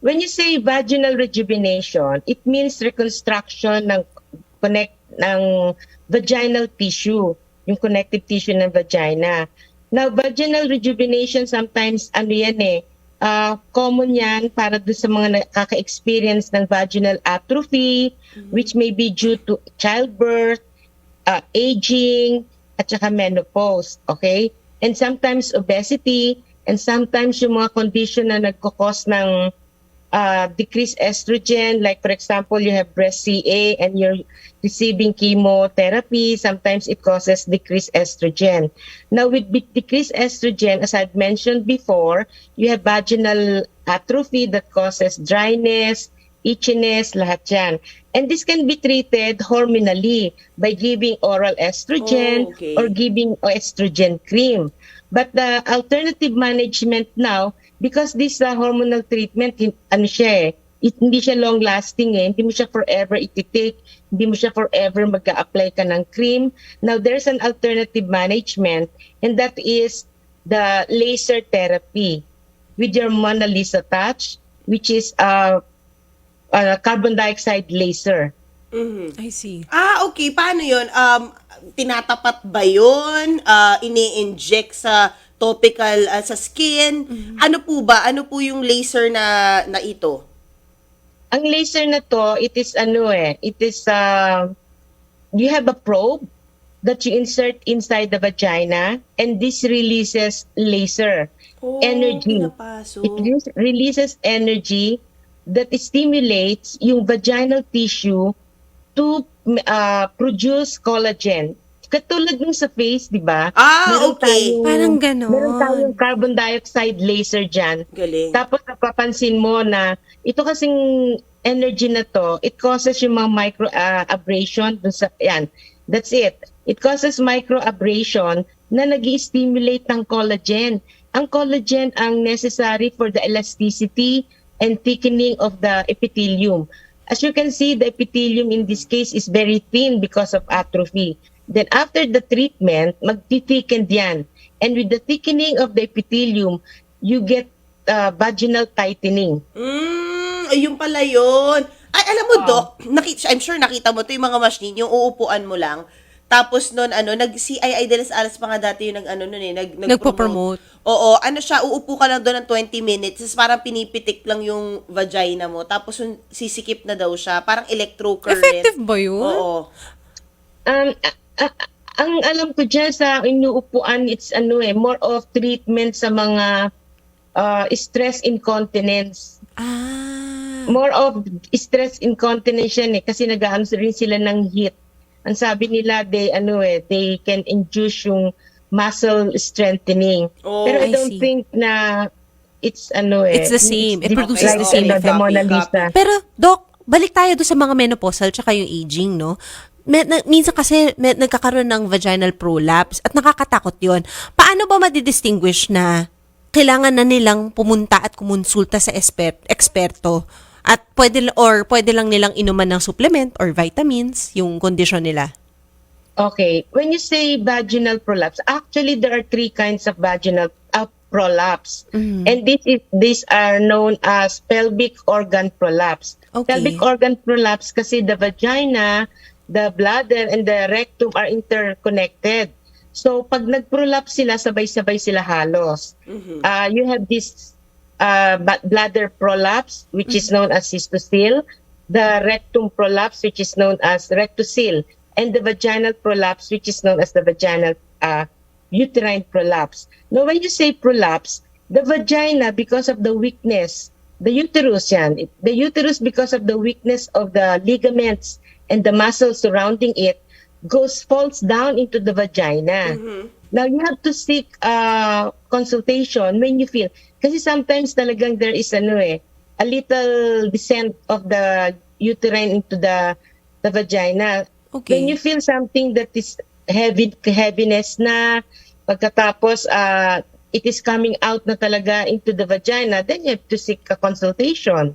when you say vaginal rejuvenation, it means reconstruction ng connect ng vaginal tissue, yung connective tissue ng vagina. Now, vaginal rejuvenation sometimes ano yan eh, ah, common yan para doon sa mga nakaka-experience ng vaginal atrophy, which may be due to childbirth, uh, aging, at saka menopause, okay? And sometimes obesity, and sometimes yung mga condition na nagkakos ng uh, decreased estrogen, like for example, you have breast CA and you're receiving chemotherapy, sometimes it causes decreased estrogen. Now, with decreased estrogen, as I've mentioned before, you have vaginal atrophy that causes dryness, itchiness, lahat yan. And this can be treated hormonally by giving oral estrogen Oh, okay. or giving estrogen cream. But the alternative management now, because this uh, hormonal treatment, ano siya eh, it, hindi siya long lasting eh, hindi mo siya forever iti-take, hindi mo siya forever mag apply ka ng cream. Now, there's an alternative management and that is the laser therapy with your Mona Lisa touch, which is uh, uh, carbon dioxide laser. Mhm. I see. Ah, okay. Paano yun? Um, tinatapat ba yun? Ah, ini-inject sa topical ah, sa skin? Ano po ba? Ano po yung laser na na ito? Ang laser na to, it is ano eh, it is, uh, you have a probe that you insert inside the vagina and this releases laser Oh, energy. pinapasok. It re- releases energy that stimulates yung vaginal tissue to uh, produce collagen. Katulad ng sa face, di ba? Ah, Meron okay. tayong- Parang ganon. Meron tayong carbon dioxide laser dyan. Galing. Tapos napapansin mo na ito kasing energy na to, it causes yung mga micro ah, abrasion dun sa yan. That's it. It causes micro abrasion na nag stimulate ng collagen. Ang collagen ang necessary for the elasticity and thickening of the epithelium. As you can see, the epithelium in this case is very thin because of atrophy. Then after the treatment, magti-thicken yan. And with the thickening of the epithelium, you get uh, vaginal tightening. Mm, ayun pala yun. Ay, alam mo, Ah. Doc, nakita, I'm sure nakita mo to yung mga machine, yung uupuan mo lang. Tapos nun, ano, nag CII de las Alas pa nga dati yung nag, ano nun eh, nag, Nagpo-promote. Oo, ano siya, uupo ka lang doon ng 20 minutes, tapos parang pinipitik lang yung vagina mo, tapos yung sisikip na daw siya, parang electrocurrent. Effective ba yun? Oo. Um, a- ang alam ko dyan sa inuupuan, it's ano eh, more of treatment sa mga uh, stress incontinence. Ah. More of stress incontinence yan eh, kasi nag-aano rin sila ng heat. Ang sabi nila, they, ano eh, they can induce yung muscle strengthening. Oh, Pero I I don't see. think na it's ano eh. It's the same. It it's produces like the same effect. Mona Lisa. Pero, Doc, balik tayo doon sa mga menopausal tsaka yung aging, no? May, na, minsan kasi may, nagkakaroon ng vaginal prolapse at nakakatakot yon. Paano ba madidistinguish na kailangan na nilang pumunta at kumonsulta sa esper, eksperto at pwede or pwede lang nilang inuman ng supplement or vitamins yung kondisyon nila? Okay. When you say vaginal prolapse, actually there are three kinds of vaginal uh, prolapse. Mhm. And this is these are known as pelvic organ prolapse. Okay. Pelvic organ prolapse kasi the vagina, the bladder and the rectum are interconnected. So pag nag-prolapse sila, sabay-sabay sila halos. Mhm. Uh, you have this uh, bladder prolapse, which is known as cystocele, the rectum prolapse, which is known as rectocele, and the vaginal prolapse, which is known as the vaginal uh, uterine prolapse. Now, when you say prolapse, the vagina, because of the weakness, the uterus yan, the uterus, because of the weakness of the ligaments and the muscles surrounding it, goes falls down into the vagina. Mhm. Now, you have to seek uh, consultation when you feel. Kasi sometimes talagang there is ano eh, a little descent of the uterine into the the vagina. Okay. When you feel something that is heavy heaviness na pagkatapos uh, it is coming out na talaga into the vagina, then you have to seek a consultation.